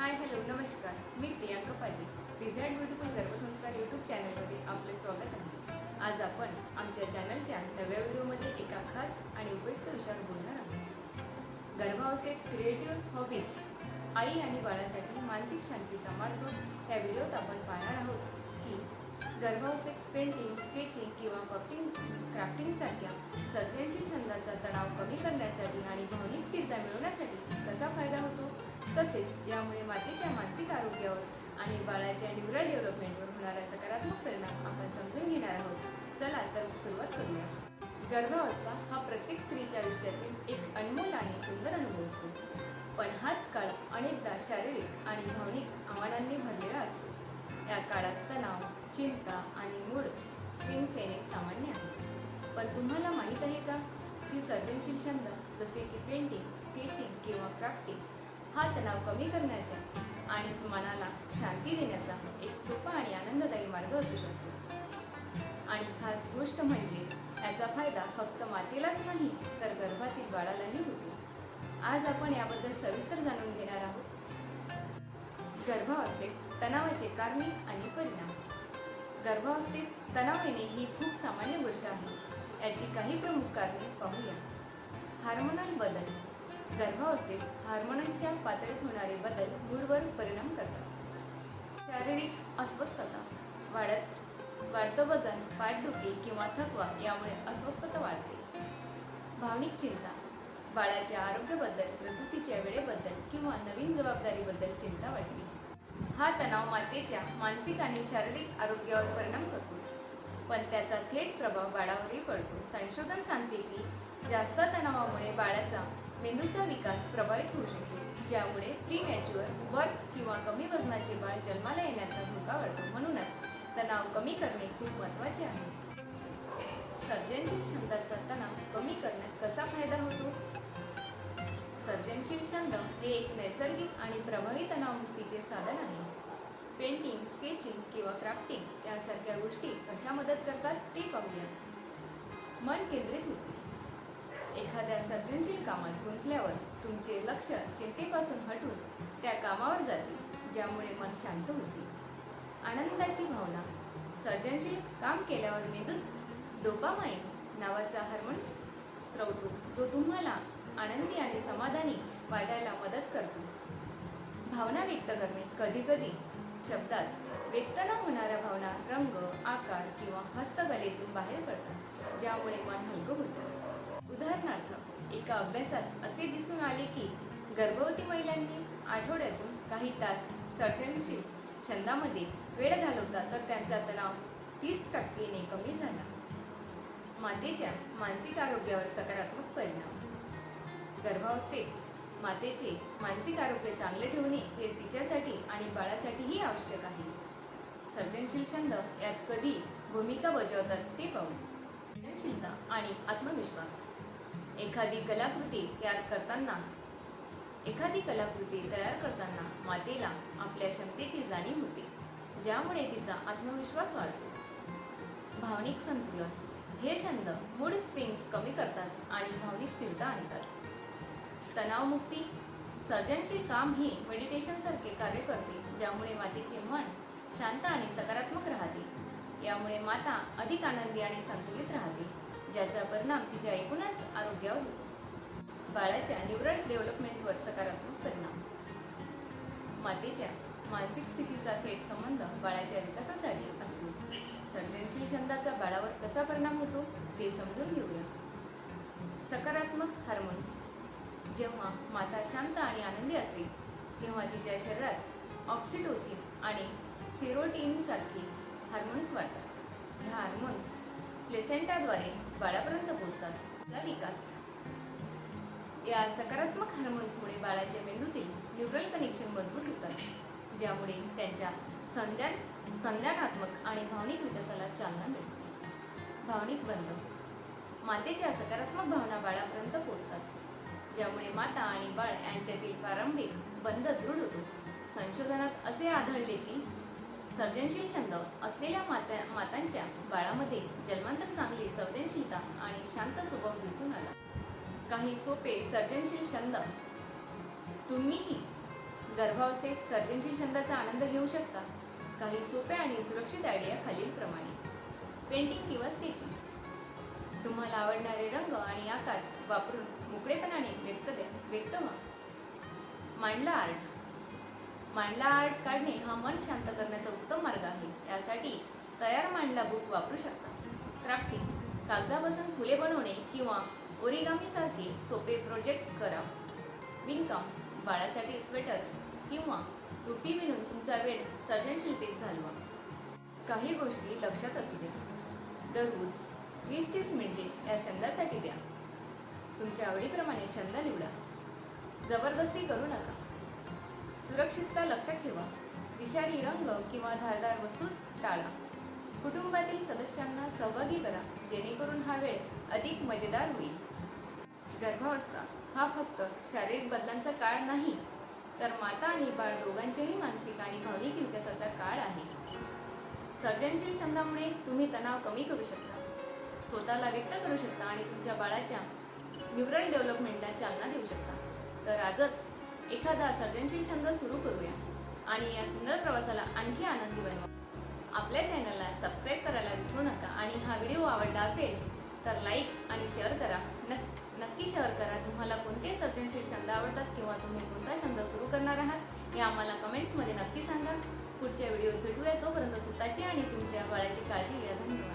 हाय hello नमस्कार. मी Priyanka Patil design beautiful गर्भसंस्कार यूट्यूब चॅनलमध्ये आपले स्वागत आहे. आज आपण आमच्या चॅनलच्या नव्या व्हिडिओमध्ये एका खास आणि उपयुक्त विषयावर बोलणार आहोत. गर्भावस्थेत क्रिएटिव्ह हॉबीज आई आणि बाळासाठी मानसिक शांतीचा मार्ग या व्हिडिओत आपण पाहणार आहोत की गर्भावस्थेत पेंटिंग स्केचिंग किंवा क्राफ्टिंग क्राफ्टिंगसारख्या सर्जनशील छंदाचा तणाव कमी करण्यासाठी आणि भावनिक स्थिरता मिळवण्यासाठी कसा फायदा होतो? तसेच यामुळे मातेच्या मानसिक आरोग्यावर आणि बाळाच्या न्यूरल डेव्हलपमेंटवर होणारा सकारात्मक परिणाम आपण समजून घेणार आहोत. चला तर सुरुवात करूया. गर्भावस्था हा प्रत्येक स्त्रीच्या आयुष्यातील एक अनमोल आणि सुंदर अनुभव असतो. पण हाच काळ अनेकदा शारीरिक आणि भावनिक आव्हानांनी भरलेला असतो. या काळात तणाव चिंता आणि मूड स्विंग्स येणे सामान्य आहे. पण तुम्हाला माहीत आहे का? की सर्जनशील छंद जसे की पेंटिंग स्केचिंग किंवा क्राफ्टिंग हा तणाव कमी करण्याचा आणि मनाला शांती देण्याचा एक सोपा आणि आनंददायी मार्ग असू शकतो. आणि खास गोष्ट म्हणजे याचा फायदा फक्त मातेलाच नाही तर गर्भातील बाळालाही होतो. आज आपण याबद्दल सविस्तर जाणून घेणार आहोत. गर्भावस्थेत तणावाचे कारणे आणि परिणाम. गर्भावस्थेत तणाव येणे ही खूप सामान्य गोष्ट आहे. याची काही प्रमुख कारणे पाहूया. हार्मोनल बदल. गर्भावस्थेत हार्मोनांच्या पातळीत होणारे बदल मूडवर परिणाम करतात. शारीरिक अस्वस्थता वाढत वाढतं वजन पाठदुखी किंवा थकवा यामुळे अस्वस्थता वाढते. भावनिक चिंता बाळाच्या आरोग्याबद्दल प्रसूतीच्या वेळेबद्दल किंवा नवीन जबाबदारीबद्दल चिंता वाढते. हा तणाव मातेच्या मानसिक आणि शारीरिक आरोग्यावर परिणाम करतोच. पण त्याचा थेट प्रभाव बाळावरही पडतो. संशोधन सांगते की जास्त तणावामुळे बाळाचा मेंदूचा विकास प्रभावित होऊ शकतो ज्यामुळे प्रीमॅच्युअर बर्थ किंवा कमी वजनाचे बाळ जन्माला येण्याचा धोका वाढतो म्हणूनच तणाव कमी करणे खूप महत्त्वाचे आहे. सर्जनशील छंदाचा तणाव कमी करण्यात कसा फायदा होतो? सर्जनशील छंद हे एक नैसर्गिक आणि प्रभावी तणावमुक्तीचे साधन आहे. पेंटिंग स्केचिंग किंवा क्राफ्टिंग यासारख्या गोष्टी कशा मदत करतात ते पाहूया. मन केंद्रित होते. एखाद्या सर्जनशील कामात गुंतल्यावर तुमचे लक्ष चिंतेपासून हटून त्या कामावर जाते ज्यामुळे मन शांत होते. आनंदाची भावना. सर्जनशील काम केल्यावर मेंदूत डोपामाईन नावाचा हार्मोन स्त्रवतो जो तुम्हाला आनंदी आणि समाधानी वाटायला मदत करतो. भावना व्यक्त करणे. कधीकधी शब्दात व्यक्त न होणाऱ्या भावना रंग आकार किंवा हस्तकलेतून बाहेर पडतात ज्यामुळे मन हलकं होतं. उदाहरणार्थ एका अभ्यासात असे दिसून आले की गर्भवती महिलांनी आठवड्यातून काही तास सर्जनशील छंदामध्ये वेळ घालवता तर त्यांचा तणाव तीस टक्केने कमी झाला. मातेच्या मानसिक आरोग्यावर सकारात्मक परिणाम. गर्भावस्थेत मातेचे मानसिक आरोग्य चांगले ठेवणे हे तिच्यासाठी आणि बाळासाठीही आवश्यक आहे. सर्जनशील छंद यात कधी भूमिका बजावतात ते पाहू. सर्जनशीलता आणि आत्मविश्वास. एखादी कलाकृती तयार करताना एखादी कलाकृती तयार करताना मातेला आपल्या क्षमतेची जाणीव होते ज्यामुळे तिचा आत्मविश्वास वाढतो. भावनिक संतुलन हे छंद मूड स्विंग्स कमी करतात आणि भावनिक स्थिरता आणतात. तणावमुक्ती सर्जनशील काम हे मेडिटेशनसारखे कार्य करते ज्यामुळे मातेचे मन शांत आणि सकारात्मक राहते. यामुळे माता अधिक आनंदी आणि संतुलित राहते. ज्याचा परिणाम तिच्या एकूणच आरोग्यावर होतो बाळाच्या न्यूरल डेव्हलपमेंटवर सकारात्मक परिणाम. मातेच्या मानसिक स्थितीचा थेट संबंध बाळाच्या विकासासाठी असतो. सर्जनशील छंदाचा बाळावर कसा परिणाम होतो ते समजून घेऊया. सकारात्मक हार्मोन्स जेव्हा माता शांत आणि आनंदी असते तेव्हा तिच्या शरीरात ऑक्सिटोसिन आणि सेरोटीन सारखे हार्मोन्स वाढतात. ह्या हार्मोन्स प्लेसेंटाद्वारे बाळापर्यंत पोहोचतात. विकास. या सकारात्मक हार्मोन्समुळे बाळाच्या मेंदूतील न्यूरल कनेक्शन मजबूत होतात ज्यामुळे त्यांच्या संज्ञान संज्ञानात्मक आणि भावनिक विकासाला चालना मिळते. भावनिक बंध. मातेच्या सकारात्मक भावना बाळापर्यंत पोहोचतात ज्यामुळे माता आणि बाळ यांच्यातील प्रारंभिक बंध दृढ होतो. संशोधनात असे आढळले की सर्जनशील छंद असलेल्या माता मातांच्या बाळामध्ये जन्मांतर चांगली संवेदनशीलता आणि शांत स्वभाव दिसून आला. काही सोपे सर्जनशील छंद. तुम्हीही गर्भावस्थेत सर्जनशील छंदाचा आनंद घेऊ शकता. काही सोप्या आणि सुरक्षित आयडिया खालीलप्रमाणे. पेंटिंग किंवा स्केचिंग तुम्हाला आवडणारे रंग आणि आकार वापरून मोकळेपणाने व्यक्त द्या व्यक्त व्हा. मांडला आर्ट. मांडला आर्ट काढणे हा मन शांत करण्याचा उत्तम मार्ग आहे. त्यासाठी तयार मांडला बुक वापरू शकता. क्राफ्टिंग कागदापासून फुले बनवणे किंवा ओरिगामीसारखे सोपे प्रोजेक्ट करा. विणकाम बाळासाठी स्वेटर किंवा टोपी विणून तुमचा वेळ सर्जनशीलतेत घालवा. काही गोष्टी लक्षात असू द्या. दररोज वीस तीस मिनिटे या छंदासाठी द्या. तुमच्या आवडीप्रमाणे छंद निवडा. जबरदस्ती करू नका. सुरक्षितता लक्षात ठेवा. विषारी रंग किंवा धारदार वस्तू टाळा. कुटुंबातील सदस्यांना सहभागी करा जेणेकरून हा वेळ अधिक मजेदार होईल. गर्भावस्था हा फक्त शारीरिक बदलांचा काळ नाही तर माता आणि बाळ दोघांच्याही मानसिक आणि भावनिक विकासाचा काळ आहे. सर्जनशील छंदामुळे तुम्ही तणाव कमी करू शकता. स्वतःला व्यक्त करू शकता आणि तुमच्या बाळाच्या न्यूरल डेव्हलपमेंटला चालना देऊ शकता. तर आजच एखादा सर्जनशील छंद सुरू करूया आणि या सुंदर प्रवासाला आणखी आनंदी बनवा. आपल्या चॅनलला सबस्क्राईब करायला विसरू नका आणि हा व्हिडिओ आवडला असेल तर लाईक आणि शेअर करा. नक् नक्की शेअर करा. तुम्हाला कोणते सर्जनशील छंद आवडतात किंवा तुम्ही कोणता छंद सुरू करणार आहात हे आम्हाला कमेंट्समध्ये नक्की सांगा. पुढच्या व्हिडिओत भेटूया. तोपर्यंत स्वतःची आणि तुमच्या बाळाची काळजी घ्या. धन्यवाद.